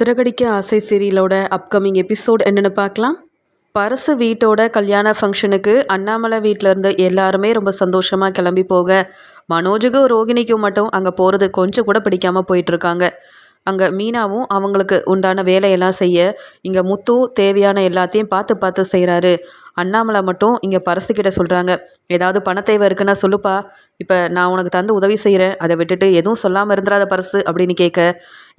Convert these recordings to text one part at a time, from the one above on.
சிறகடிக்க ஆசை சீரியலோட upcoming episode என்னென்னு பார்க்கலாம். பரசு வீட்டோட கல்யாண ஃபங்க்ஷனுக்கு அண்ணாமலை வீட்டில் இருந்து எல்லாருமே ரொம்ப சந்தோஷமாக கிளம்பி போக மனோஜுக்கும் ரோகிணிக்கும் மட்டும் அங்கே போகிறது கொஞ்சம் கூட பிடிக்காமல் போயிட்டுருக்காங்க அங்கே மீனாவும் அவங்களுக்கு உண்டான வேலையெல்லாம் செய்ய இங்கே முத்து தேவையான எல்லாத்தையும் பார்த்து பார்த்து செய்கிறாரு அண்ணாமலை மட்டும் இங்கே பரசுக்கிட்ட சொல்கிறாங்க ஏதாவது பண தேவை இருக்குன்னா சொல்லுப்பா. இப்போ நான் உனக்கு தந்து உதவி செய்கிறேன் அதை விட்டுட்டு எதுவும் சொல்லாமல் இருந்துடாத பரசு அப்படின்னு கேட்க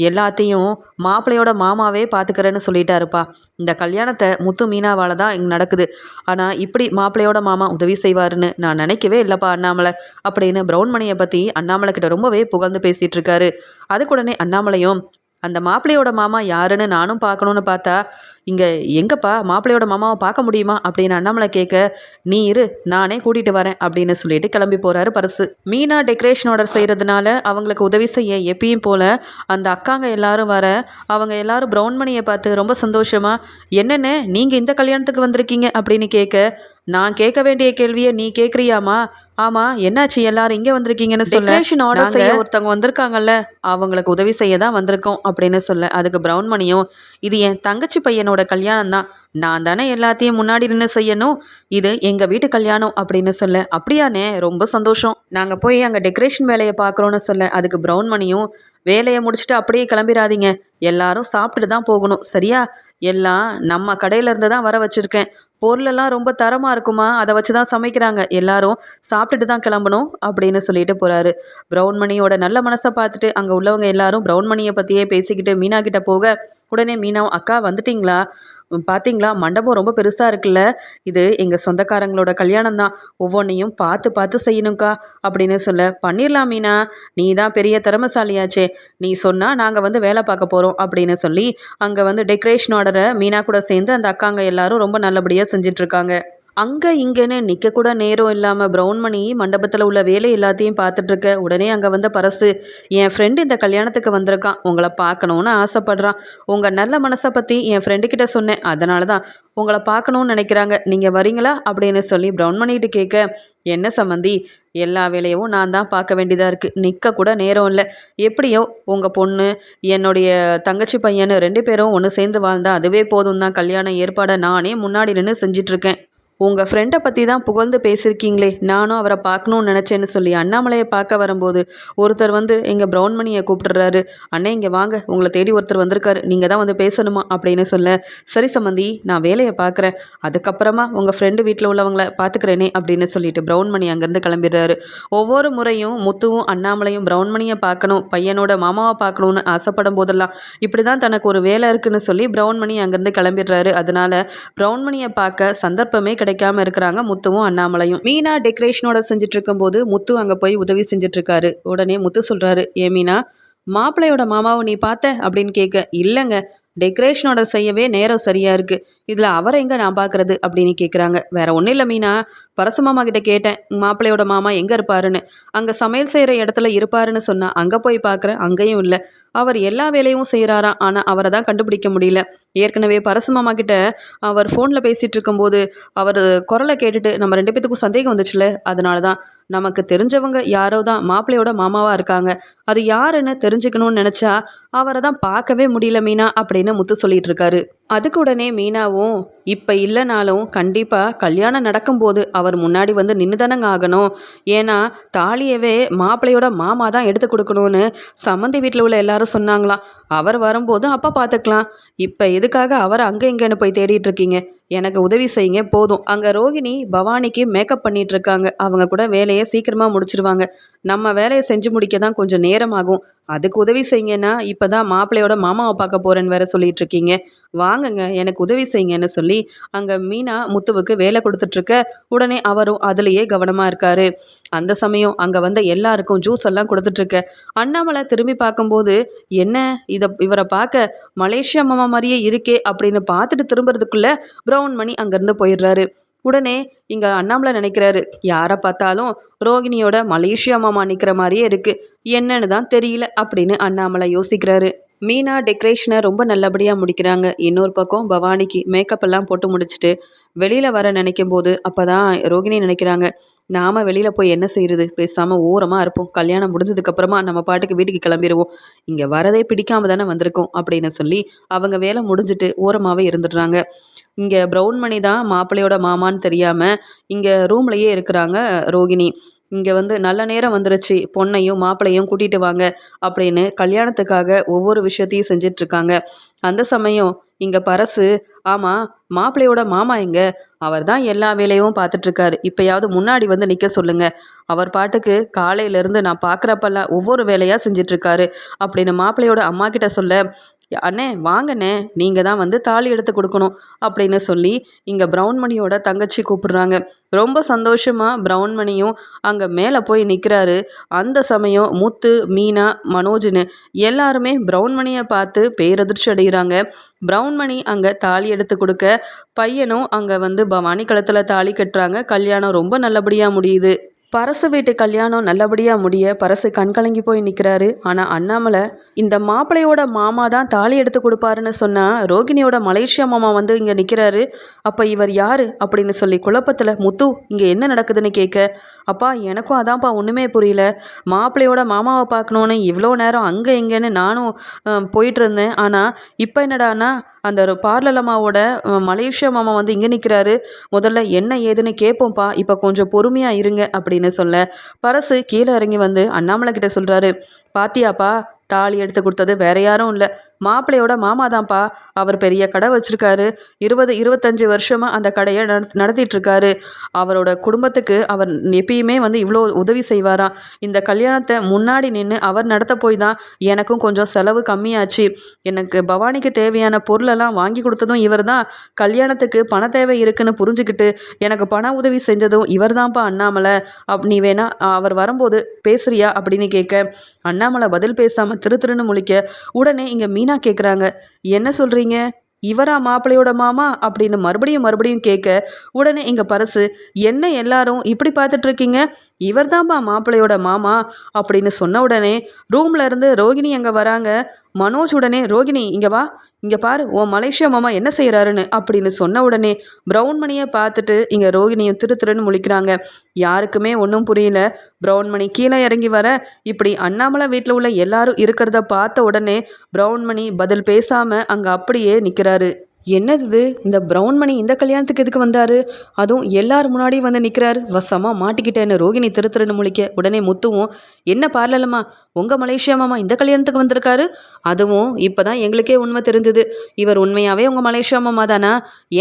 எல்லாத்தையும் மாப்பிள்ளையோட மாமாவே பார்த்துக்கிறேன்னு சொல்லிட்டாருப்பா. இந்த கல்யாணத்தை முத்து மீனாவால் தான் இங்கே நடக்குது. ஆனால் இப்படி மாப்பிள்ளையோட மாமா உதவி செய்வாருன்னு நான் நினைக்கவே இல்லைப்பா அண்ணாமலை. அப்படின்னு ப்ரௌன்மணியை பற்றி அண்ணாமலை கிட்ட ரொம்பவே புகழ்ந்து பேசிகிட்டு இருக்காரு. அதுக்குடனே அண்ணாமலையும் அந்த மாப்பிள்ளையோட மாமா யாருன்னு நானும் பார்க்கணுன்னு பார்த்தா இங்கே எங்கப்பா மாப்பிள்ளையோட மாமாவை பார்க்க முடியுமா? அப்படின்னு அண்ணாமலை கேட்க நீ இரு நானே கூட்டிகிட்டு வரேன் அப்படின்னு சொல்லிட்டு கிளம்பி போகிறாரு பரிசு. மீனா டெக்கரேஷன் ஆர்டர் செய்கிறதுனால அவங்களுக்கு உதவி செய்ய எப்பயும் போல் அந்த அக்காங்க எல்லாரும் வர அவங்க எல்லாரும் ப்ரௌன்மணியை பார்த்து ரொம்ப சந்தோஷமா என்னென்ன நீங்கள் இந்த கல்யாணத்துக்கு வந்திருக்கீங்க? அப்படின்னு கேட்க நான் கேட்க வேண்டிய கேள்வியை நீ கேட்குறியாமா? ஆமாம் என்னாச்சு? எல்லாரும் இங்கே வந்திருக்கீங்கன்னு சொல்ல. ஆர்டர் செய்ய ஒருத்தவங்க வந்திருக்காங்கல்ல அவங்களுக்கு உதவி செய்ய தான் வந்திருக்கோம் அப்படின்னு சொல்ல. அதுக்கு ப்ரௌன் மணியும் இது என் தங்கச்சி பையனோட கல்யாணம் தான் நான் தானே எல்லாத்தையும் முன்னாடி நின்று செய்யணும். இது எங்கள் வீட்டு கல்யாணம் அப்படின்னு சொல்ல. அப்படியானே ரொம்ப சந்தோஷம். நாங்கள் போய் அங்கே டெக்கரேஷன் வேலையை பார்க்குறோன்னு சொல்ல. அதுக்கு ப்ரௌன் மணியும் வேலையை முடிச்சுட்டு அப்படியே கிளம்பிடாதீங்க. எல்லாரும் சாப்பிட்டுட்டு தான் போகணும். சரியா? எல்லாம் நம்ம கடையிலேருந்து தான் வர வச்சுருக்கேன். பொருளெல்லாம் ரொம்ப தரமாக இருக்குமா? அதை வச்சு தான் சமைக்கிறாங்க. எல்லாரும் சாப்பிட்டுட்டு தான் கிளம்பணும் அப்படின்னு சொல்லிட்டு போகிறாரு ப்ரௌன் மணியோட நல்ல மனசை பார்த்துட்டு அங்கே உள்ளவங்க எல்லாரும் ப்ரௌன் மணியை பற்றியே பேசிக்கிட்டு மீனா கிட்ட போக உடனே மீனா அக்கா வந்துட்டிங்களா? பார்த்தீங்களா மண்டபம் ரொம்ப பெருசாக இருக்குல்ல? இது எங்கள் சொந்தக்காரங்களோட கல்யாணம் தான் ஒவ்வொன்றையும் பார்த்து பார்த்து செய்யணும்க்கா அப்படின்னு சொல்ல பண்ணிடலாம் மீனா நீ தான் பெரிய திறமசாலியாச்சே. நீ சொன்னால் நாங்கள் வந்து வேலை பார்க்க போகிறோம் அப்படின்னு சொல்லி அங்கே வந்து டெக்கரேஷன் ஆர்டரை மீனா கூட சேர்ந்து அந்த அக்காங்க எல்லாரும் ரொம்ப நல்லபடியாக செஞ்சிட்ருக்காங்க. அங்கே இங்கேன்னு நிற்க கூட நேரம் இல்லாமல் ப்ரௌன் மணி மண்டபத்தில் உள்ள வேலை எல்லாத்தையும் பார்த்துட்ருக்க. உடனே அங்கே வந்த பரசு என் ஃப்ரெண்டு இந்த கல்யாணத்துக்கு வந்திருக்கான். உங்களை பார்க்கணுன்னு ஆசைப்பட்றான். உங்கள் நல்ல மனசை பற்றி என் ஃப்ரெண்டுக்கிட்ட சொன்னேன். அதனால தான் உங்களை பார்க்கணுன்னு நினைக்கிறாங்க. நீங்கள் வரீங்களா? அப்படின்னு சொல்லி ப்ரௌன் கேட்க என்ன சம்மந்தி எல்லா வேலையும் நான் தான் பார்க்க வேண்டியதாக இருக்குது நிற்க கூட நேரம் இல்லை. எப்படியோ உங்கள் பொண்ணு என்னுடைய தங்கச்சி பையன் ரெண்டு பேரும் ஒன்று சேர்ந்து வாழ்ந்தால் அதுவே போதும் தான் கல்யாணம் ஏற்பாடை நானே முன்னாடி நின்று செஞ்சிட்ருக்கேன். உங்கள் ஃப்ரெண்டை பற்றி தான் புகழ்ந்து பேசியிருக்கீங்களே நானும் அவரை பார்க்கணுன்னு நினச்சேன்னு சொல்லி அண்ணாமலையை பார்க்க வரும்போது ஒருத்தர் வந்து எங்கள் ப்ரௌன்மணியை கூப்பிட்டுறாரு அண்ணே இங்கே வாங்க உங்களை தேடி ஒருத்தர் வந்திருக்காரு நீங்கள் தான் வந்து பேசணுமா? அப்படின்னு சொல்ல சரி சம்மந்தி நான் வேலையை பார்க்குறேன். அதுக்கப்புறமா உங்கள் ஃப்ரெண்டு வீட்டில் உள்ளவங்கள பார்த்துக்கிறேனே அப்படின்னு சொல்லிட்டு ப்ரௌன்மணி அங்கேருந்து கிளம்பிடுறாரு. ஒவ்வொரு முறையும் முத்துவும் அண்ணாமலையும் ப்ரௌன்மணியை பார்க்கணும் பையனோட மாமாவை பார்க்கணுன்னு ஆசைப்படும் போதெல்லாம் இப்படி தான் தனக்கு ஒரு வேலை இருக்குன்னு சொல்லி ப்ரௌன்மணி அங்கேருந்து கிளம்பிடுறாரு. அதனால ப்ரௌன்மணியை பார்க்க சந்தர்ப்பமே கிடையாது. கிடைக்காம இருக்கிறாங்க முத்துவும் அண்ணாமலையும். மீனா டெக்கரேஷனோட செஞ்சுட்டு இருக்கும்போது முத்து அங்கே போய் உதவி செஞ்சுட்டு இருக்காரு உடனே முத்து சொல்றாரு ஏ மீனா மாப்பிள்ளையோட மாமாவை நீ பார்த்த? அப்படின்னு கேட்க இல்லைங்க. டெக்கரேஷனோட செய்யவே நேரம் சரியாக இருக்குது இதில் அவரை எங்கே நான் பார்க்குறது அப்படின்னு கேட்குறாங்க வேற ஒன்றும் இல்லை மீனா. பரசு மாமா கிட்ட கேட்டேன். மாப்பிள்ளையோட மாமா எங்கே இருப்பாருன்னு. அங்கே சமையல் செய்கிற இடத்துல இருப்பாருன்னு சொன்னால் அங்கே போய் பார்க்குறேன் அங்கேயும் இல்லை. அவர் எல்லா வேலையும் செய்கிறாராம் ஆனால் அவரை தான் கண்டுபிடிக்க முடியல. ஏற்கனவே பரசு மாமா கிட்ட அவர் ஃபோனில் பேசிகிட்டு இருக்கும்போது அவர் குரலை கேட்டுட்டு நம்ம ரெண்டு பேத்துக்கும் சந்தேகம் வந்துச்சுல அதனால தான் நமக்கு தெரிஞ்சவங்க யாரோ தான் மாப்பிள்ளையோட மாமாவாக இருக்காங்க. அது யாருன்னு தெரிஞ்சுக்கணும்னு நினச்சா அவரை தான் பார்க்கவே முடியல மீனா அப்படின்னு முத்து சொல்லிட்டு இருக்காரு அதுக்கு உடனே மீனாவும் இப்போ இல்லைனாலும் கண்டிப்பாக கல்யாணம் நடக்கும்போது அவர் முன்னாடி வந்து நின்று தானங்க ஆகணும். ஏன்னா தாலியவே மாப்பிள்ளையோட மாமா தான் எடுத்து கொடுக்கணும்னு சம்மந்தி வீட்டில் உள்ள எல்லாரும் சொன்னாங்களாம். அவர் வரும்போது அப்போ பார்த்துக்கலாம் இப்போ எதுக்காக அவர் அங்கே இங்கேன்னு போய் தேடிட்டு இருக்கீங்க? எனக்கு உதவி செய்யுங்க போதும். அங்கே ரோகிணி பவானிக்கு மேக்கப் பண்ணிட்டு இருக்காங்க அவங்க கூட வேலையை சீக்கிரமாக முடிச்சிருவாங்க. நம்ம வேலையை செஞ்சு முடிக்க தான் கொஞ்சம் நேரம் ஆகும் அதுக்கு உதவி செய்யுங்கன்னா இப்போ தான் மாப்பிள்ளையோட மாமாவை பார்க்க போகிறேன்னு வேற சொல்லிட்டு இருக்கீங்க வாங்குங்க எனக்கு உதவி செய்யுங்கன்னு சொல்லி அங்கே மீனா முத்துவுக்கு வேலை கொடுத்துட்ருக்க உடனே அவரும் அதுலேயே கவனமாக இருக்காரு. அந்த சமயம் அங்கே வந்த எல்லாருக்கும் ஜூஸ் எல்லாம் கொடுத்துட்ருக்க. அண்ணாமலை திரும்பி பார்க்கும்போது என்ன? இதை இவரை பார்க்க மலேசியா மாமா மாதிரியே இருக்கே அப்படின்னு பார்த்துட்டு திரும்புறதுக்குள்ளே ப்ரௌன் மணி அங்கேருந்து போயிடுறாரு. உடனே இங்கே அண்ணாமலை நினைக்கிறாரு யாரை பார்த்தாலும் ரோகிணியோட மலேசியா மாமா நிற்கிற மாதிரியே இருக்குது என்னன்னு தான் தெரியல அப்படின்னு அண்ணாமலை யோசிக்கிறாரு. மீனா டெக்கரேஷனை ரொம்ப நல்லபடியாக முடிக்கிறாங்க. இன்னொரு பக்கம் பவானிக்கு மேக்கப் எல்லாம் போட்டு முடிச்சுட்டு வெளியில் வர நினைக்கும் போது அப்போ தான் ரோகிணி நினைக்கிறாங்க நாம் வெளியில் போய் என்ன செய்கிறது பேசாமல் ஓரமாக இருப்போம். கல்யாணம் முடிஞ்சதுக்கப்புறமா நம்ம பாட்டுக்கு வீட்டுக்கு கிளம்பிடுவோம் இங்கே வரதே பிடிக்காம தானே வந்திருக்கோம் அப்படின்னு சொல்லி அவங்க வேலை முடிஞ்சிட்டு ஓரமாகவே இருந்துடுறாங்க. இங்கே ப்ரௌன் மணி தான் மாப்பிள்ளையோட மாமான்னு தெரியாமல் இங்கே ரூம்லையே இருக்கிறாங்க ரோகிணி. இங்கே வந்து நல்ல நேரம் வந்துருச்சு பொண்ணையும் மாப்பிள்ளையும் கூட்டிகிட்டு வாங்க அப்படின்னு கல்யாணத்துக்காக ஒவ்வொரு விஷயத்தையும் செஞ்சிட்ருக்காங்க. அந்த சமயம் இங்கே பரசு ஆமாம் மாப்பிள்ளையோட மாமா எங்க? அவர் தான் எல்லா வேலையும் பார்த்துட்ருக்காரு இப்போயாவது முன்னாடி வந்து நிற்க சொல்லுங்க. அவர் பாட்டுக்கு காலையிலேருந்து நான் பார்க்குறப்பெல்லாம் ஒவ்வொரு வேலையாக செஞ்சிட்ருக்காரு அப்படின்னு மாப்பிள்ளையோட அம்மா கிட்ட சொல்ல அண்ணே வாங்கண்ணே நீங்கள் தான் வந்து தாலி எடுத்து கொடுக்கணும் அப்படின்னு சொல்லி இங்கே ப்ரௌன்மணியோட தங்கச்சி கூப்பிடுறாங்க. ரொம்ப சந்தோஷமாக ப்ரௌன்மணியும் அங்கே மேலே போய் நிற்கிறாரு அந்த சமயம் முத்து மீனா மனோஜ்னு எல்லாருமே பிரவுன்மணியை பார்த்து பேரதிர்ச்சி அடைகிறாங்க. பிரவுன்மணி அங்கே தாலி எடுத்து கொடுக்க பையனும் அங்கே வந்து பவானி களத்தில் தாலி கட்டுறாங்க. கல்யாணம் ரொம்ப நல்லபடியாக முடியுது. பரசு வீட்டு கல்யாணம் நல்லபடியாக முடிய பரசு கண்கலங்கி போய் நிற்கிறாரு ஆனால் அண்ணாமலை இந்த மாப்பிள்ளையோட மாமா தான் தாலி எடுத்து கொடுப்பாருன்னு சொன்னால் ரோகிணியோட மலேசியா மாமா வந்து இங்கே நிற்கிறாரு அப்போ இவர் யார் அப்படின்னு சொல்லி குழப்பத்தில் முத்து இங்கே என்ன நடக்குதுன்னு கேட்க அப்பா எனக்கும் அதான்ப்பா ஒன்றுமே புரியல. மாப்பிள்ளையோட மாமாவை பார்க்கணுன்னு இவ்வளோ நேரம் அங்கே எங்கேன்னு நானும் போயிட்டு இருந்தேன். ஆனால் இப்போ என்னடானா அந்த ஒரு பார்லலம்மாவோட மலேசியா மாமா வந்து இங்கே நிற்கிறாரு முதல்ல என்ன ஏதுன்னு கேட்போம்ப்பா இப்போ கொஞ்சம் பொறுமையாக இருங்க அப்படின்னு சொல்ல பரசு கீழே இறங்கி வந்து அண்ணாமலை கிட்ட சொல்கிறாரு பாத்தியாப்பா தாலி எடுத்து கொடுத்தது வேற யாரும் இல்லை. மாப்பிள்ளையோட மாமா தான்ப்பா அவர் பெரிய கடை வச்சுருக்காரு. இருபது இருபத்தஞ்சி வருஷமாக அந்த கடையை நடத்திட்டு இருக்காரு அவரோட குடும்பத்துக்கு அவர் எப்பயுமே வந்து இவ்வளோ உதவி செய்வாராம். இந்த கல்யாணத்தை முன்னாடி நின்று அவர் நடத்த போய் தான் எனக்கும் கொஞ்சம் செலவு கம்மியாச்சு. எனக்கு பவானிக்கு தேவையான பொருளெல்லாம் வாங்கி கொடுத்ததும் இவர் தான். கல்யாணத்துக்கு பண தேவை இருக்குன்னு புரிஞ்சுக்கிட்டு எனக்கு பண உதவி செஞ்சதும் இவர் தான்ப்பா அண்ணாமலை. அப் நீ வேணா அவர் வரும்போது பேசுறியா அப்படின்னு கேட்க அண்ணாமலை பதில் பேசாமல் திரு திருன்னு முழிக்க உடனே இங்கே மீனா மீனா கேட்குறாங்க என்ன சொல்கிறீங்க இவரா மாப்பிள்ளையோட மாமா? அப்படின்னு மறுபடியும் மறுபடியும் கேட்க உடனே இங்கே பரசு என்ன எல்லாரும் இப்படி பார்த்துட்ருக்கீங்க இவர் தான்ப்பா மாப்பிள்ளையோட மாமா? அப்படின்னு சொன்ன உடனே ரூம்லேருந்து ரோகிணி அங்கே வராங்க. மனோஜ் உடனே ரோகிணி இங்கே வா. இங்கே பாரு ஓ மலேசியா மாமா என்ன செய்கிறாருன்னு அப்படின்னு சொன்ன உடனே ப்ரௌன் மணியை பார்த்துட்டு இங்கே ரோகிணியும் திரு திருன்னு முழிக்கிறாங்க. யாருக்குமே ஒன்றும் புரியல. ப்ரௌன் மணி கீழே இறங்கி வர இப்படி அண்ணாமலை வீட்டில் உள்ள எல்லாரும் இருக்கிறத பார்த்த உடனே ப்ரௌன் மணி பதில் பேசாமல் அங்கே அப்படியே நிற்கிறாரு என்னது இந்த ப்ரௌன் மணி இந்த கல்யாணத்துக்கு எதுக்கு வந்தார்? அதுவும் எல்லார் முன்னாடியும் வந்து நிற்கிறார் வசமாக மாட்டிக்கிட்டேன்னு ரோகிணி திரு திருன்னு முழிக்க உடனே முத்துவும் என்ன பார்லலம்மா? உங்கள் மலேசியா மாமா இந்த கல்யாணத்துக்கு வந்திருக்காரு? அதுவும் இப்போ தான் எங்களுக்கே உண்மை தெரிஞ்சுது. இவர் உண்மையாகவே உங்கள் மலேசியா மாமா தானா?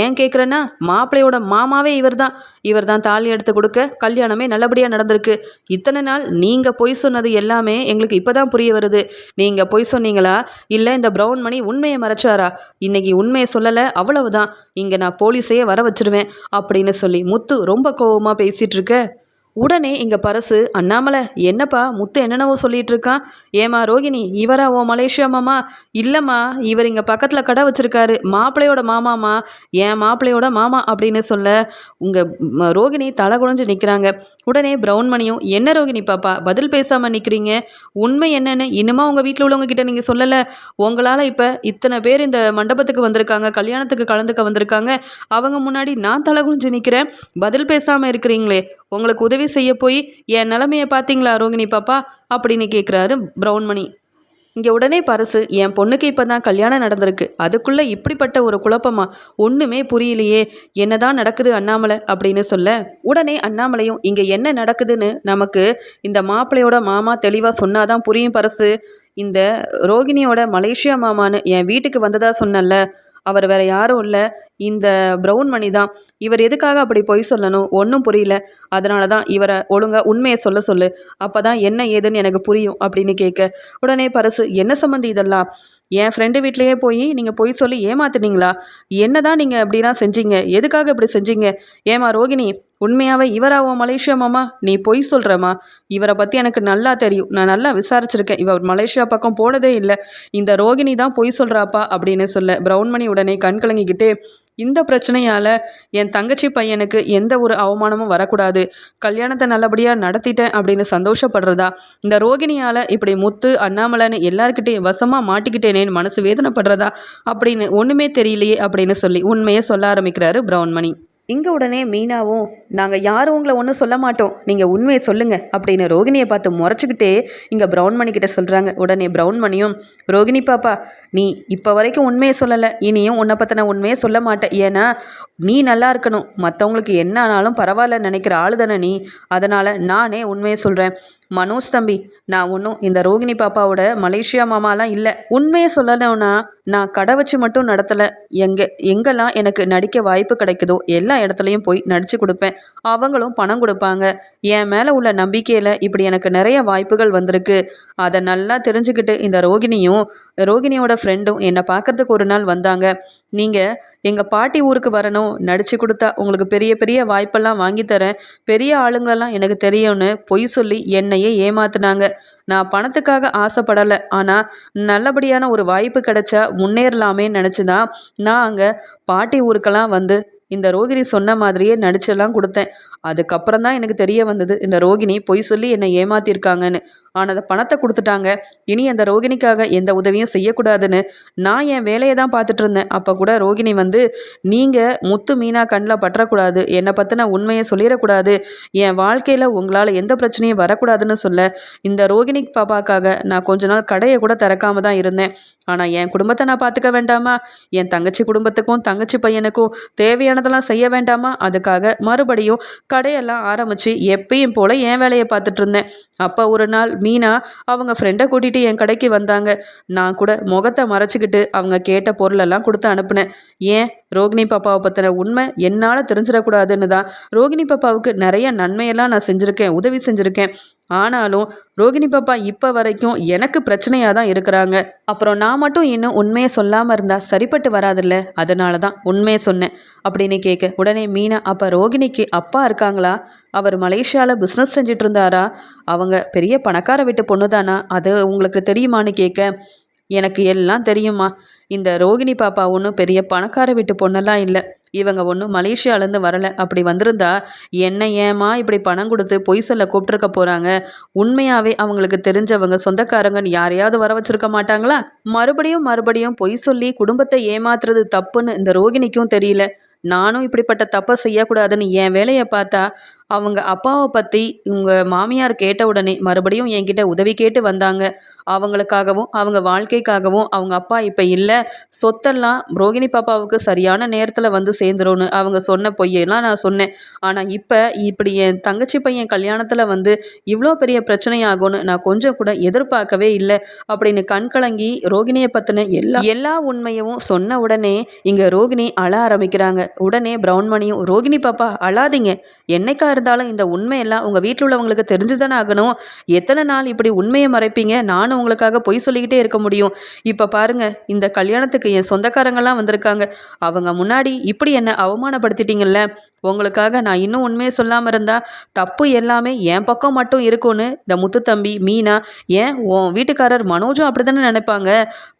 ஏன் கேட்குறேன்னா மாப்பிள்ளையோட மாமாவே இவர் தான் இவர் தான் தாலி எடுத்து கொடுக்க கல்யாணமே நல்லபடியாக நடந்திருக்கு. இத்தனை நாள் நீங்கள் பொய் சொன்னது எல்லாமே எங்களுக்கு இப்போ தான் புரிய வருது. நீங்கள் பொய் சொன்னீங்களா? இல்லை இந்த ப்ரௌன் மணி உண்மையை மறைச்சாரா? இன்னைக்கு உண்மையை சொல்ல சொல்லலை அவ்வளவுதான். இங்கே நான் போலீஸையே வர வச்சிருவேன் அப்படின்னு சொல்லி முத்து ரொம்ப கோபமாக பேசிகிட்டு இருக்க. உடனே இங்கே பரசு அண்ணாமலை என்னப்பா முத்து என்னென்னவோ சொல்லிட்டு இருக்கான் ஏமா ரோகிணி இவரா ஓ மலேசியா மாமா? இல்லைம்மா இவர் இங்கே பக்கத்தில் கடை வச்சுருக்காரு மாப்பிள்ளையோட மாமாமா என் மாப்பிள்ளையோட மாமா? அப்படின்னு சொல்ல உங்கள் ரோகிணி தலை குழஞ்சு நிற்கிறாங்க உடனே ப்ரௌன் மணியும் என்ன ரோகிணி பாப்பா பதில் பேசாமல் நிற்கிறீங்க உண்மை என்னென்னு இன்னுமா உங்கள் வீட்டில் உள்ளவங்க கிட்ட நீங்கள் சொல்லலை? உங்களால் இப்போ இத்தனை பேர் இந்த மண்டபத்துக்கு வந்திருக்காங்க கல்யாணத்துக்கு கலந்துக்க வந்திருக்காங்க. அவங்க முன்னாடி நான் தலை குழஞ்சு நிற்கிறேன் பதில் பேசாமல் இருக்கிறீங்களே உங்களுக்கு உதவி செய்ய போய் என் நிலமையை பார்த்தீங்களா ரோகிணி பாப்பா? அப்படின்னு கேட்குறாரு பிரவுன்மணி இங்கே உடனே பரசு என் பொண்ணுக்கு இப்போ தான் கல்யாணம் நடந்திருக்கு. அதுக்குள்ளே இப்படிப்பட்ட ஒரு குழப்பமா? ஒன்றுமே புரியலையே. என்னதான் நடக்குது அண்ணாமலை? அப்படின்னு சொல்ல உடனே அண்ணாமலையும் இங்கே என்ன நடக்குதுன்னு நமக்கு இந்த மாப்பிள்ளையோட மாமா தெளிவாக சொன்னாதான் புரியும் பரசு. இந்த ரோகிணியோட மலேசியா மாமான்னு என் வீட்டுக்கு வந்ததா சொன்னல அவர் வேற யாரும் இல்லை. இந்த ப்ரௌன் மணி தான். இவர் எதுக்காக அப்படி பொய் சொல்லணும்? ஒன்றும் புரியல. அதனால தான் இவரை ஒழுங்காக உண்மையை சொல்ல சொல்லு. அப்போ தான் என்ன ஏதுன்னு எனக்கு புரியும் அப்படின்னு கேட்க உடனே பரசு என்ன சம்மந்தி இதெல்லாம்? என் ஃப்ரெண்டு வீட்லேயே போய் நீங்கள் பொய் சொல்லி ஏமாத்துனீங்களா? என்ன தான் நீங்கள் அப்படிலாம் செஞ்சீங்க? எதுக்காக இப்படி செஞ்சீங்க? ஏமா ரோகிணி உண்மையாகவே இவராவோ மலேசியா மாமா? நீ பொய் சொல்கிறம்மா இவரை பற்றி எனக்கு நல்லா தெரியும். நான் நல்லா விசாரிச்சிருக்கேன். இவர் மலேசியா பக்கம் போனதே இல்லை. இந்த ரோகிணி தான் பொய் சொல்கிறாப்பா அப்படின்னு சொல்ல ப்ரௌன்மணி உடனே கண் கலங்கிக்கிட்டே இந்த பிரச்சனையால் என் தங்கச்சி பையனுக்கு எந்த ஒரு அவமானமும் வரக்கூடாது. கல்யாணத்தை நல்லபடியாக நடத்திட்டேன் அப்படின்னு சந்தோஷப்படுறதா? இந்த ரோகிணியால் இப்படி முத்து அண்ணாமலைன்னு எல்லாருக்கிட்டையும் வசமாக மாட்டிக்கிட்டேனேன்னு மனசு வேதனைப்படுறதா? அப்படின்னு ஒன்றுமே தெரியலையே அப்படின்னு சொல்லி உண்மையை சொல்ல ஆரம்பிக்கிறாரு பிரவுன்மணி. இங்கே உடனே மீனாவும் நாங்கள் யாரும் உங்களை ஒன்றும் சொல்ல மாட்டோம். நீங்கள் உண்மையை சொல்லுங்கள் அப்படின்னு ரோகிணியை பார்த்து முறைச்சிக்கிட்டே இங்கே ப்ரௌன் மணி கிட்ட சொல்கிறாங்க உடனே ப்ரௌன் மணியும் ரோகிணி பாப்பா நீ இப்போ வரைக்கும் உண்மையை சொல்லலை. இனியும் உன்னை பற்றின உண்மையை சொல்ல மாட்டேன். ஏன்னா நீ நல்லா இருக்கணும். மற்றவங்களுக்கு என்ன ஆனாலும் பரவாயில்ல நினைக்கிற ஆளு தானே நீ. அதனால் நானே உண்மையை சொல்கிறேன் மனோஜ் தம்பி நான் ஒன்றும் இந்த ரோகிணி பாப்பாவோட மலேசியா மாமாலாம் இல்லை. உண்மையை சொல்லணும்னா நான் கடை வச்சு மட்டும் நடத்தலை. எங்கே எங்கெல்லாம் எனக்கு நடிக்க வாய்ப்பு கிடைக்குதோ எல்லா இடத்துலையும் போய் நடித்து கொடுப்பேன். அவங்களும் பணம் கொடுப்பாங்க. என் மேலே உள்ள நம்பிக்கையில் இப்படி எனக்கு நிறைய வாய்ப்புகள் வந்திருக்கு. அதை நல்லா தெரிஞ்சுக்கிட்டு இந்த ரோகிணியும் ரோகிணியோட ஃப்ரெண்டும் என்னை பார்க்குறதுக்கு ஒரு நாள் வந்தாங்க. நீங்கள் எங்கள் பாட்டி ஊருக்கு வரணும். நடித்து கொடுத்தா உங்களுக்கு பெரிய பெரிய வாய்ப்பெல்லாம் வாங்கித்தரேன் பெரிய ஆளுங்களெல்லாம் எனக்கு தெரியும்னு பொய் சொல்லி என்னை என்னையே ஏமாத்துனாங்க. நான் பணத்துக்காக ஆசைப்படலை. ஆனால் நல்லபடியான ஒரு வாய்ப்பு கிடைச்சா முன்னேறலாமே நினச்சி தான் நான் அங்கே பாட்டி ஊருக்கெல்லாம் வந்து இந்த ரோகிணி சொன்ன மாதிரியே நடிச்செல்லாம் கொடுத்தேன். அதுக்கப்புறம் தான் எனக்கு தெரிய வந்தது இந்த ரோகிணி பொய் சொல்லி என்னை ஏமாத்திருக்காங்கன்னு. ஆனால் அந்த பணத்தை கொடுத்துட்டாங்க. இனி அந்த ரோகிணிக்காக எந்த உதவியும் செய்யக்கூடாதுன்னு நான் என் வேலையை தான் பார்த்துட்டு இருந்தேன். அப்போ கூட ரோகிணி வந்து நீங்கள் முத்து மீனா கண்ணில் பற்றக்கூடாது. என்னை பற்றின உண்மையை சொல்லிடக்கூடாது. என் வாழ்க்கையில் உங்களால் எந்த பிரச்சனையும் வரக்கூடாதுன்னு சொல்ல. இந்த ரோகிணி பாப்பாக்காக நான் கொஞ்ச நாள் கடையை கூட திறக்காம தான் இருந்தேன். ஆனால் என் குடும்பத்தை நான் பார்த்துக்க வேண்டாமா? என் தங்கச்சி குடும்பத்துக்கும் தங்கச்சி பையனுக்கும் தேவையானதெல்லாம் செய்ய வேண்டாமா? அதுக்காக மறுபடியும் கடையெல்லாம் ஆரம்பித்து எப்பயும் போல் என் வேலையை பார்த்துட்டு இருந்தேன். அப்போ ஒரு நாள் மீனா அவங்க ஃப்ரெண்டை கூட்டிகிட்டு என் கடைக்கு வந்தாங்க. நான் கூட முகத்தை மறைச்சிக்கிட்டு அவங்க கேட்ட பொருளெல்லாம் கொடுத்து அனுப்புனேன். ஏன்? ரோகிணி பாப்பாவை பற்றின உண்மை என்னால் தெரிஞ்சிடக்கூடாதுன்னு தான் ரோகிணி பாப்பாவுக்கு நிறைய நன்மையெல்லாம் நான் செஞ்சுருக்கேன் உதவி செஞ்சுருக்கேன். ஆனாலும் ரோகிணி பாப்பா இப்போ வரைக்கும் எனக்கு பிரச்சனையாக தான் இருக்கிறாங்க. அப்புறம் நான் மட்டும் இன்னும் உண்மையை சொல்லாமல் இருந்தால் சரிப்பட்டு வராதில்ல? அதனால தான் உண்மையை சொன்னேன். அப்படின்னு கேட்க உடனே மீனா அப்போ ரோகிணிக்கு அப்பா இருக்காங்களா? அவர் மலேசியாவில் பிஸ்னஸ் செஞ்சிட்டு இருந்தாரா? அவங்க பெரிய பணக்கார வீட்டு பொண்ணு தானா? அது உங்களுக்கு தெரியுமான்னு கேட்க எனக்கு எல்லாம் தெரியுமா இந்த ரோகிணி பாப்பா ஒன்றும் பெரிய பணக்கார வீட்டு பொண்ணெல்லாம் இல்லை. இவங்க ஒன்றும் மலேசியாலேருந்து வரலை. அப்படி வந்திருந்தா என்ன ஏமா இப்படி பணம் கொடுத்து பொய் சொல்ல கூப்பிட்டுருக்க போகிறாங்க உண்மையாகவே அவங்களுக்கு தெரிஞ்சவங்க சொந்தக்காரங்கன்னு யாரையாவது வர வச்சிருக்க மாட்டாங்களா? மறுபடியும் மறுபடியும் பொய் சொல்லி குடும்பத்தை ஏமாத்துறது தப்புன்னு இந்த ரோகிணிக்கும் தெரியல. நானும் இப்படிப்பட்ட தப்பை செய்யக்கூடாதுன்னு என் வேலையை பார்த்தா அவங்க அப்பாவை பற்றி உங்கள் மாமியார் கேட்ட உடனே மறுபடியும் என்கிட்ட உதவி கேட்டு வந்தாங்க. அவங்களுக்காகவும் அவங்க வாழ்க்கைக்காகவும் அவங்க அப்பா இப்போ இல்லை. சொத்தெல்லாம் ரோகிணி பாப்பாவுக்கு சரியான நேரத்தில் வந்து சேர்ந்துரும்னு அவங்க சொன்ன பொய்யெல்லாம் நான் சொன்னேன். ஆனால் இப்போ இப்படி என் தங்கச்சி பையன் கல்யாணத்தில் வந்து இவ்வளோ பெரிய பிரச்சனையாகும்னு நான் கொஞ்சம் கூட எதிர்பார்க்கவே இல்லை அப்படின்னு கண் கலங்கி ரோகிணியை பற்றின எல்லா எல்லா உண்மையும் சொன்ன உடனே இங்கே ரோகிணி அழ ஆரம்பிக்கிறாங்க. உடனே பிரவுன்மணியும் ரோகிணி பாப்பா அழாதீங்க. என்னைக்கா இருந்தாலும் இந்த உண்மையெல்லாம் உங்கள் வீட்டில் உள்ளவங்களுக்கு தெரிஞ்சு தானே ஆகணும். எத்தனை நாள் இப்படி உண்மையை மறைப்பீங்க? நானும் உங்களுக்காக பொய் சொல்லிக்கிட்டே இருக்க முடியும். இப்போ பாருங்க இந்த கல்யாணத்துக்கு என் சொந்தக்காரங்கள்லாம் வந்திருக்காங்க. அவங்க முன்னாடி இப்படி என்னை அவமானப்படுத்திட்டீங்கல்ல? உங்களுக்காக நான் இன்னும் உண்மையை சொல்லாமல் இருந்தால் தப்பு எல்லாமே என் பக்கம் மட்டும் இருக்கும்னு இந்த முத்து தம்பி மீனா ஏன் உன் வீட்டுக்காரர் மனோஜும் அப்படி தானே நினைப்பாங்க?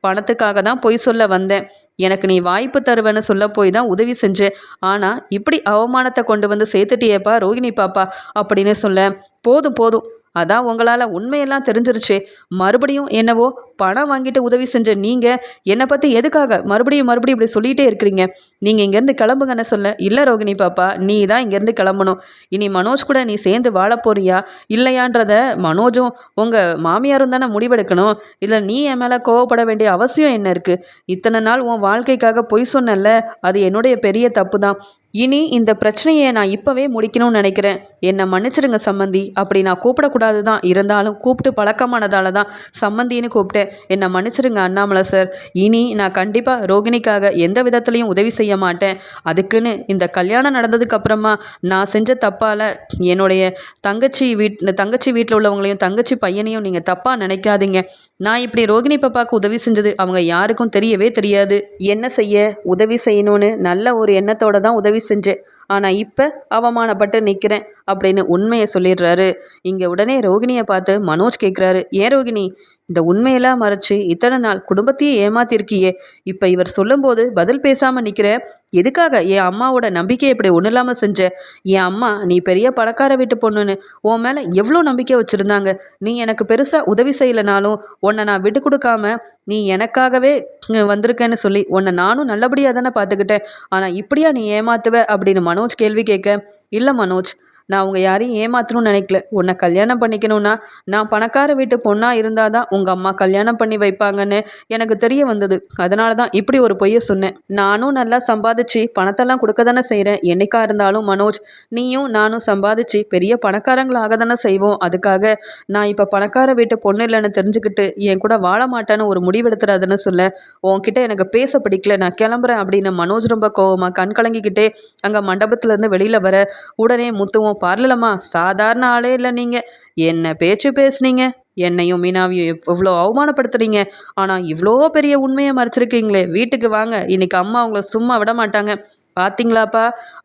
பணத்துக்காக தான் பொய் சொல்ல வந்தேன். எனக்கு நீ வாய்ப்பு தருவேன்னு சொல்ல போய் தான் உதவி செஞ்சேன் ஆனால் இப்படி அவமானத்தை கொண்டு வந்து சேர்த்துட்டியேப்பா ரோகிணி பாப்பா அப்படின்னு சொல்ல போதும் போதும். அதான் உங்களால் உண்மையெல்லாம் தெரிஞ்சிருச்சு. மறுபடியும் என்னவோ பணம் வாங்கிட்டு உதவி செஞ்ச நீங்கள் என்னை பற்றி எதுக்காக மறுபடியும் மறுபடியும் இப்படி சொல்லிகிட்டே இருக்கிறீங்க? நீங்கள் இங்கேருந்து கிளம்புங்கன்னு சொல்ல இல்லை ரோகிணி பாப்பா நீ தான் இங்கேருந்து கிளம்பணும். இனி மனோஜ் கூட நீ சேர்ந்து வாழ போறியா? இல்லையான்றத மனோஜும் உங்கள் மாமியாரும் தானே முடிவெடுக்கணும். இல்லை நீ என் மேலே கோவப்பட வேண்டிய அவசியம் என்ன இருக்குது இத்தனை நாள் உன் வாழ்க்கைக்காக பொய் சொன்னல அது என்னுடைய பெரிய தப்பு தான் இனி இந்த பிரச்சனையை நான் இப்போவே முடிக்கணும்னு நினைக்கிறேன். என்னை மன்னிச்சிடுங்க சம்மந்தி அப்படி நான் கூப்பிடக்கூடாது தான் இருந்தாலும் கூப்பிட்டு பழக்கமானதால தான் சம்மந்தின்னு கூப்பிட்டேன். என்னை மன்னிச்சிடுங்க அண்ணாமலை சார். இனி நான் கண்டிப்பாக ரோகிணிக்காக எந்த விதத்துலையும் உதவி செய்ய மாட்டேன். அதுக்குன்னு இந்த கல்யாணம் நடந்ததுக்கு அப்புறமா நான் செஞ்ச தப்பால் என்னுடைய தங்கச்சி வீட் தங்கச்சி வீட்டில் உள்ளவங்களையும் தங்கச்சி பையனையும் நீங்கள் தப்பாக நினைக்காதீங்க. நான் இப்படி ரோகிணி பாப்பாவுக்கு உதவி செஞ்சது அவங்க யாருக்கும் தெரியவே தெரியாது. என்ன செய்ய? உதவி செய்யணும்னு நல்ல ஒரு எண்ணத்தோடு தான் உதவி செஞ்சேன். ஆனால் இப்போ அவமானப்பட்டு நிற்கிறேன் அப்படின்னு உண்மையை சொல்லிடுறாரு. இங்கே உடனே ரோகிணியை பார்த்து மனோஜ் கேட்குறாரு ஏன் ரோகிணி? இந்த உண்மையெல்லாம் மறைச்சு இத்தனை நாள் குடும்பத்தையே ஏமாத்திருக்கியே. இப்போ இவர் சொல்லும்போது பதில் பேசாமல் நிற்கிற எதுக்காக என் அம்மாவோட நம்பிக்கையை இப்படி ஒன்றும் இல்லாமல் செஞ்ச? என் அம்மா நீ பெரிய பணக்கார வீட்டு பொண்ணுன்னு உன் மேலே எவ்வளோ நம்பிக்கை வச்சுருந்தாங்க? நீ எனக்கு பெருசாக உதவி செய்யலைனாலும் உன்னை நான் விட்டு கொடுக்காம நீ எனக்காகவே வந்திருக்கேன்னு சொல்லி உன்னை நானும் நல்லபடியாக தானே பார்த்துக்கிட்டேன். ஆனால் இப்படியா நீ ஏமாத்துவ? அப்படின்னு மனோஜ் கேள்வி கேட்க இல்லை மனோஜ் நான் உங்கள் யாரையும் ஏமாற்றணும்னு நினைக்கல. உன்னை கல்யாணம் பண்ணிக்கணும்னா நான் பணக்கார வீட்டு பொண்ணாக இருந்தால் தான் உங்கள் அம்மா கல்யாணம் பண்ணி வைப்பாங்கன்னு எனக்கு தெரிய வந்தது. அதனால தான் இப்படி ஒரு பொய்யை சொன்னேன். நானும் நல்லா சம்பாதிச்சு பணத்தெல்லாம் கொடுக்க தானே செய்கிறேன் என்னைக்கா இருந்தாலும் மனோஜ் நீயும் நானும் சம்பாதிச்சு பெரிய பணக்காரங்களாக தானே செய்வோம். அதுக்காக நான் இப்போ பணக்கார வீட்டு பொண்ணு இல்லைன்னு தெரிஞ்சுக்கிட்டு என் கூட வாழ மாட்டேன்னு ஒரு முடிவெடுத்துறாதுன்னு சொல்ல உன்கிட்ட எனக்கு பேச பிடிக்கல. நான் கிளம்புறேன் அப்படின்னு மனோஜ் ரொம்ப கோவமாக கண் கலங்கிக்கிட்டே அங்கே மண்டபத்துலேருந்து வெளியில் வர உடனே முத்துவோம் பார்லலம்மா. சாதாரண ஆளே இல்லை நீங்கள் என்ன பேச்சு பேசுனீங்க? என்னையும் மீனாவையும் எவ்வளோ அவமானப்படுத்துறீங்க? ஆனால் இவ்வளோ பெரிய உண்மையை மறைச்சிருக்கீங்களே. வீட்டுக்கு வாங்க. இன்னைக்கு அம்மா அவங்கள சும்மா விட மாட்டாங்க. பார்த்தீங்களாப்பா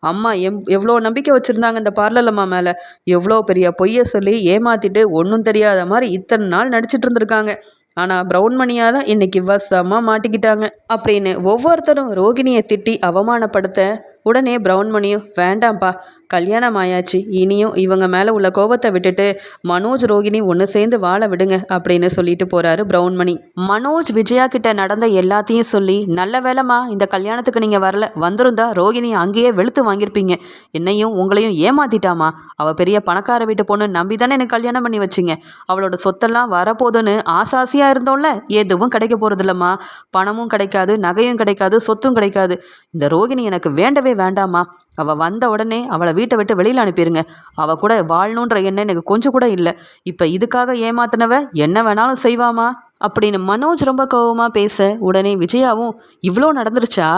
அம்மா எம் எவ்வளோ நம்பிக்கை வச்சுருந்தாங்க இந்த பார்லலம்மா மேலே. எவ்வளோ பெரிய பொய்யை சொல்லி ஏமாற்றிட்டு ஒன்றும் தெரியாத மாதிரி இத்தனை நாள் நடிச்சிட்டு இருந்திருக்காங்க. ஆனால் ப்ரௌன் தான் இன்னைக்கு வசமாக மாட்டிக்கிட்டாங்க. அப்படின்னு ஒவ்வொருத்தரும் ரோகிணியை திட்டி அவமானப்படுத்த உடனே ப்ரௌன் மணியும் வேண்டாம்ப்பா கல்யாணம் ஆயாச்சு இனியும் இவங்க மேலே உள்ள கோபத்தை விட்டுட்டு மனோஜ் ரோகிணி ஒன்று சேர்ந்து வாழ விடுங்க அப்படின்னு சொல்லிட்டு போகிறாரு ப்ரௌன் மணி. மனோஜ் விஜயா கிட்ட நடந்த எல்லாத்தையும் சொல்லி நல்ல வேலைம்மா இந்த கல்யாணத்துக்கு நீங்கள் வரல வந்திருந்தா ரோகிணி அங்கேயே வெளுத்து வாங்கியிருப்பீங்க. என்னையும் உங்களையும் ஏமாத்திட்டாமா அவள் பெரிய பணக்கார வீட்டு பொண்ணு நம்பி தானே எனக்கு கல்யாணம் பண்ணி வச்சிங்க. அவளோட சொத்தெல்லாம் வரப்போதுன்னு ஆசாசியாக இருந்தோம்ல எதுவும் கிடைக்க போகிறதில்லம்மா பணமும் கிடைக்காது நகையும் கிடைக்காது சொத்தும் கிடைக்காது. இந்த ரோகிணி எனக்கு வேண்டவே வேண்டாமா அவள் வந்த உடனே அவளை வீட்டை விட்டு வெளியில் அனுப்பிடுங்க அவள் கூட வாழணுன்ற எண்ணம் எனக்கு கொஞ்சம் கூட இல்லை. இப்போ இதுக்காக ஏமாத்தினவ என்ன வேணாலும் செய்வாமா அப்படின்னு மனோஜ் ரொம்ப கோபமாக பேச உடனே விஜயாவும் இவ்வளோ நடந்துருச்சா?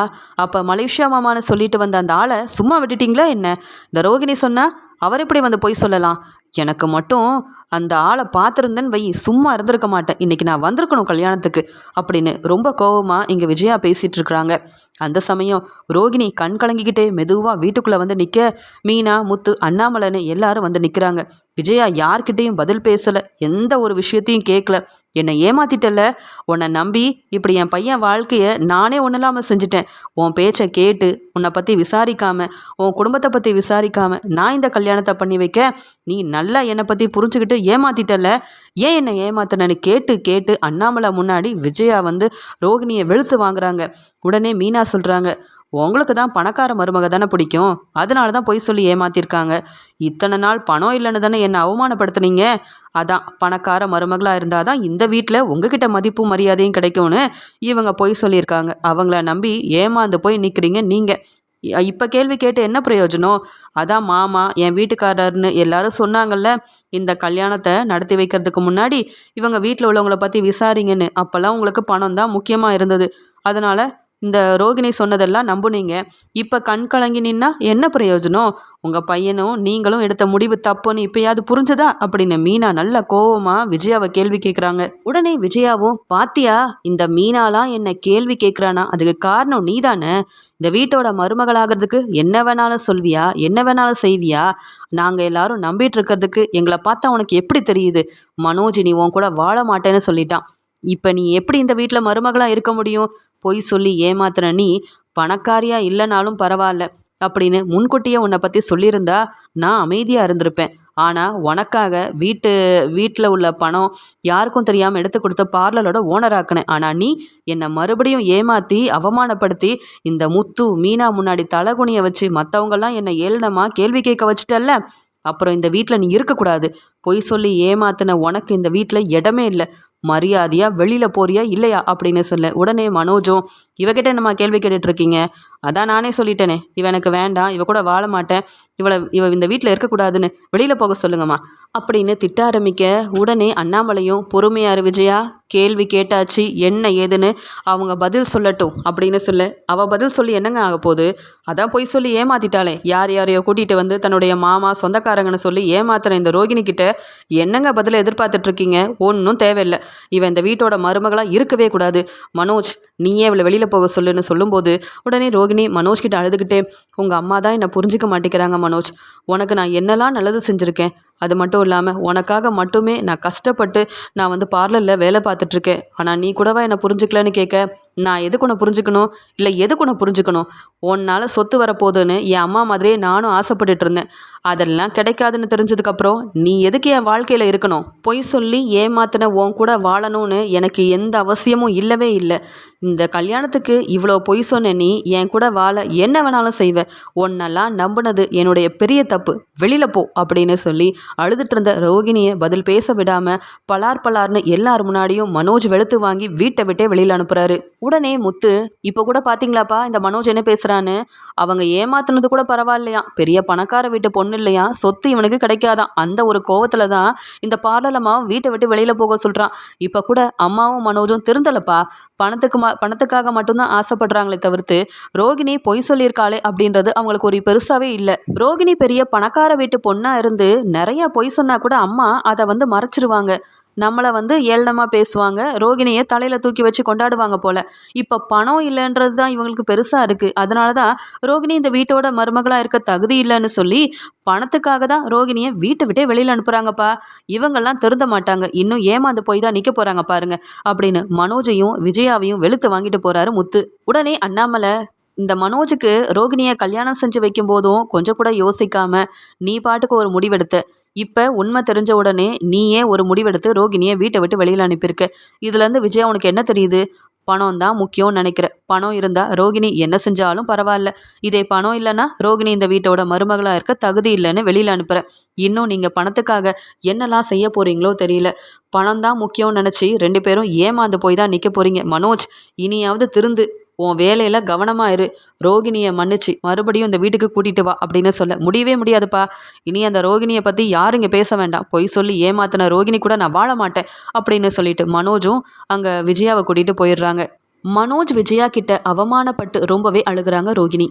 அப்போ மலேசியா மாமான்னு சொல்லிட்டு வந்த அந்த ஆளை சும்மா விட்டுட்டிங்களா என்ன? இந்த ரோகிணி சொன்னால் அவர் எப்படி வந்து பொய் சொல்லலாம்? எனக்கு மட்டும் அந்த ஆளை பார்த்துருந்தேன்னு வை சும்மா இருந்திருக்க மாட்டேன். இன்றைக்கி நான் வந்திருக்கணும் கல்யாணத்துக்கு அப்படின்னு ரொம்ப கோபமாக இங்கே விஜயா பேசிகிட்டு இருக்கிறாங்க. அந்த சமயம் ரோகிணி கண் கலங்கிக்கிட்டே மெதுவாக வீட்டுக்குள்ளே வந்து நிற்க மீனா முத்து அண்ணாமலைன்னு எல்லாரும் வந்து நிற்கிறாங்க விஜயா யார்கிட்டேயும் பதில் பேசலை எந்த ஒரு விஷயத்தையும் கேட்கல என்னை ஏமாத்திட்டல உன்னை நம்பி இப்படி என் பையன் வாழ்க்கையை நானே ஒன்றும் இல்லாமல் செஞ்சுட்டேன். உன் பேச்சை கேட்டு உன்னை பற்றி விசாரிக்காம உன் குடும்பத்தை பற்றி விசாரிக்காம நான் இந்த கல்யாணத்தை பண்ணி வைக்க நீ நல்லா என்னை பற்றி புரிஞ்சுக்கிட்டு ஏமாத்திட்டல ஏன் என்னை ஏமாத்தினு கேட்டு கேட்டு அண்ணாமலை முன்னாடி விஜயா வந்து ரோகிணியை வெளுத்து வாங்குறாங்க. உடனே மீனா சொல்கிறாங்க உங்களுக்கு தான் பணக்கார மருமக தானே பிடிக்கும். அதனால தான் பொய் சொல்லி ஏமாத்திருக்காங்க. இத்தனை நாள் பணம் இல்லைன்னு தானே என்னை அவமானப்படுத்துனீங்க. அதான் பணக்கார மருமகளாக இருந்தால் தான் இந்த வீட்டில் உங்ககிட்ட மதிப்பும் மரியாதையும் கிடைக்கும்னு இவங்க பொய் சொல்லியிருக்காங்க. அவங்கள நம்பி ஏமாந்து போய் நிற்கிறீங்க நீங்கள் இப்போ கேள்வி கேட்டு என்ன பிரயோஜனம்? அதான் மாமா என் வீட்டுக்காரர்னு எல்லாரும் சொன்னாங்கல்ல இந்த கல்யாணத்தை நடத்தி வைக்கிறதுக்கு முன்னாடி இவங்க வீட்டில் உள்ளவங்களை பற்றி விசாரிங்கன்னு. அப்போல்லாம் உங்களுக்கு பணம் தான் முக்கியமாக இருந்தது. அதனால் இந்த ரோகிணி சொன்னதெல்லாம் நம்புனீங்க. இப்போ கண் கலங்கி நின்னா என்ன பிரயோஜனம்? உங்கள் பையனும் நீங்களும் எடுத்த முடிவு தப்புன்னு இப்பயாவது புரிஞ்சுதா? அப்படின்னு மீனா நல்ல கோவமாக விஜயாவை கேள்வி கேட்குறாங்க உடனே விஜயாவும் பாத்தியா இந்த மீனாலாம் என்ன கேள்வி கேட்குறானா அதுக்கு காரணம் நீ தானே இந்த வீட்டோட மருமகளாகிறதுக்கு என்ன வேணாலும் சொல்வியா? என்ன வேணாலும் செய்வியா? நாங்கள் எல்லாரும் நம்பிட்டு இருக்கிறதுக்கு எங்களை பார்த்தா உனக்கு எப்படி தெரியுது? மனோஜ் நீ உன் கூட வாழ மாட்டேன்னு சொல்லிட்டான். இப்போ நீ எப்படி இந்த வீட்டில் மருமகளாக இருக்க முடியும்? பொய் சொல்லி ஏமாத்துற நீ பணக்காரியா இல்லைனாலும் பரவாயில்ல அப்படின்னு முன்கூட்டியே உன்னை பற்றி சொல்லியிருந்தா நான் அமைதியாக இருந்திருப்பேன். ஆனால் உனக்காக வீட்டு வீட்டில் உள்ள பணம் யாருக்கும் தெரியாமல் எடுத்து கொடுத்த பார்லரோட ஓனராக்கினேன் ஆனால் நீ என்னை மறுபடியும் ஏமாற்றி அவமானப்படுத்தி இந்த முத்து மீனா முன்னாடி தலகுனியை வச்சு மற்றவங்கெல்லாம் என்னை ஏளனமாக கேள்வி கேட்க வச்சுட்டல்ல? அப்புறம் இந்த வீட்டில் நீ இருக்கக்கூடாது. பொய் சொல்லி ஏமாத்தின உனக்கு இந்த வீட்டில் இடமே இல்லை. மரியாதையாக வெளியில் போறியா இல்லையா அப்படின்னு சொல்ல. உடனே மனோஜும் இவகிட்ட என்னம்மா கேள்வி கேட்டுட்ருக்கீங்க? அதான் நானே சொல்லிட்டேனே. இவ எனக்கு வேண்டாம். இவ கூட வாழ மாட்டேன். இவளை இவ இந்த வீட்டில் இருக்கக்கூடாதுன்னு வெளியில் போக சொல்லுங்கம்மா. அப்படின்னு திட்ட ஆரம்பிக்க உடனே அண்ணாமலையும் பொறுமையாரு விஜயா. கேள்வி கேட்டாச்சு. என்ன ஏதுன்னு அவங்க பதில் சொல்லட்டும். அப்படின்னு சொல்ல. அவள் பதில் சொல்லி என்னங்க ஆக போகுது? அதான் போய் சொல்லி ஏமாத்திட்டாளே. யார் யாரையோ கூட்டிகிட்டு வந்து தன்னுடைய மாமா சொந்தக்காரங்கன்னு சொல்லி ஏமாத்துற இந்த ரோகிணி கிட்ட என்னங்க பதில் எதிர்பார்த்துட்ருக்கீங்க? ஒன்றும் தேவையில்லை. இவன் இந்த வீட்டோட மருமகளாக இருக்கவே கூடாது. மனோஜ் நீயே இவளை வெளியில் போக சொல்லுன்னு சொல்லும்போது உடனே ரோகிணி மனோஜ் கிட்ட அழுதுகிட்டே உங்கள் அம்மா தான் என்னை புரிஞ்சிக்க மாட்டேங்கிறாங்க மனோஜ். உனக்கு நான் என்னெல்லாம் நல்லது செஞ்சுருக்கேன்? அது மட்டும் இல்லாமல் உனக்காக மட்டுமே நான் கஷ்டப்பட்டு நான் வந்து பார்லரில் வேலை பார்த்துட்ருக்கேன் ஆனால் நீ கூடவா என்னை புரிஞ்சுக்கலன்னு கேட்க நான் எதுக்கு உன்னை புரிஞ்சுக்கணும்? இல்லை எதுக்கு உன்னை புரிஞ்சுக்கணும்? உன்னால் சொத்து வரப்போகுதுன்னு என் அம்மா மாதிரியே நானும் ஆசைப்பட்டுட்டு இருந்தேன் அதெல்லாம் கிடைக்காதுன்னு தெரிஞ்சதுக்கப்புறம் நீ எதுக்கு என் வாழ்க்கையில் இருக்கணும்? பொய் சொல்லி ஏமாத்தின உன் கூட வாழணும்னு எனக்கு எந்த அவசியமும் இல்லவே இல்லை. இந்த கல்யாணத்துக்கு இவ்வளோ பொய் சொன்ன நீ என் கூட வாழ என்ன வேணாலும் செய்வ. உன்னெல்லாம் நம்பினது என்னுடைய பெரிய தப்பு. வெளியில் போ அப்படின்னு சொல்லி அழுதுட்டு இருந்த ரோகிணியை பதில் பேச விடாமல் பலார் பலார்னு எல்லார் முன்னாடியும் மனோஜ் வெளுத்து வாங்கி வீட்டை விட்டே வெளியில் அனுப்புறாரு. உடனே முத்து இப்போ கூட பார்த்தீங்களாப்பா இந்த மனோஜ் என்ன பேசுகிறான்னு அவங்க ஏமாத்துனது கூட பரவாயில்லையா? பெரிய பணக்கார வீட்டு பொண்ணு இல்லையா? சொத்து இவனுக்கு கிடைக்காதான் அந்த ஒரு கோவத்தில் தான் இந்த பார்லர் அம்மாவும் வீட்டை விட்டு வெளியில் போக சொல்கிறான் இப்போ கூட அம்மாவும் மனோஜும் திருந்தலப்பா. பணத்துக்கு மா பணத்துக்காக மட்டும்தான் ஆசைப்படுறாங்களே தவிர்த்து ரோகிணி பொய் சொல்லியிருக்காளே அப்படின்றது அவங்களுக்கு ஒரு பெருசாகவே இல்லை. ரோகிணி பெரிய பணக்கார வீட்டு பொண்ணாக இருந்து நிறைய பொய் சொன்னால் கூட அம்மா அதை வந்து மறைச்சிருவாங்க. நம்மளை வந்து ஏளனமாக பேசுவாங்க. ரோகிணியை தலையில் தூக்கி வச்சு கொண்டாடுவாங்க போல். இப்போ பணம் இல்லைன்றது தான் இவங்களுக்கு பெருசாக இருக்குது அதனால தான் ரோகிணி இந்த வீட்டோட மருமகளாக இருக்க தகுதி இல்லைன்னு சொல்லி பணத்துக்காக தான் ரோகிணியை வீட்டை விட்டே வெளியில் அனுப்புகிறாங்கப்பா இவங்கெல்லாம் திருந்த மாட்டாங்க. இன்னும் ஏமாந்து போய் தான் நிற்க போகிறாங்க பாருங்க அப்படின்னு மனோஜையும் விஜயாவையும் வெளுத்து வாங்கிட்டு போகிறாரு முத்து. உடனே அண்ணாமலை இந்த மனோஜுக்கு ரோகிணியை கல்யாணம் செஞ்சு வைக்கும் போதும் கொஞ்சம் கூட யோசிக்காம நீ பாட்டுக்கு ஒரு முடிவெடுத்த. இப்போ உண்மை தெரிஞ்ச உடனே நீயே ஒரு முடிவெடுத்து ரோகிணியை வீட்டை விட்டு வெளியில் அனுப்பியிருக்க. இதுலேருந்து விஜயா உனக்கு என்ன தெரியுது? பணம் தான் முக்கியம்னு நினைக்கிற. பணம் இருந்தால் ரோகிணி என்ன செஞ்சாலும் பரவாயில்ல. இதே பணம் இல்லைன்னா ரோகிணி இந்த வீட்டோட மருமகளாக இருக்க தகுதி இல்லைன்னு வெளியில் அனுப்புகிறேன் இன்னும் நீங்கள் பணத்துக்காக என்னெல்லாம் செய்ய போகிறீங்களோ தெரியல. பணம் தான் முக்கியம்னு நினச்சி ரெண்டு பேரும் ஏமாந்து போய் தான் நிற்க போகிறீங்க மனோஜ் இனியாவது திருந்து உன் வேலையில் கவனமாக இரு. ரோகிணியை மன்னிச்சு மறுபடியும் இந்த வீட்டுக்கு கூட்டிகிட்டு வா அப்படின்னு சொல்ல. முடியவே முடியாதுப்பா. இனி அந்த ரோகிணியை பற்றி யாரும் இங்கே பேச வேண்டாம். பொய் சொல்லி ஏமாத்தின ரோகிணி கூட நான் வாழ மாட்டேன் அப்படின்னு சொல்லிட்டு மனோஜும் அங்கே விஜயாவை கூட்டிகிட்டு போயிடுறாங்க. மனோஜ் விஜயா கிட்ட அவமானப்பட்டு ரொம்பவே அழுகிறாங்க ரோகிணி.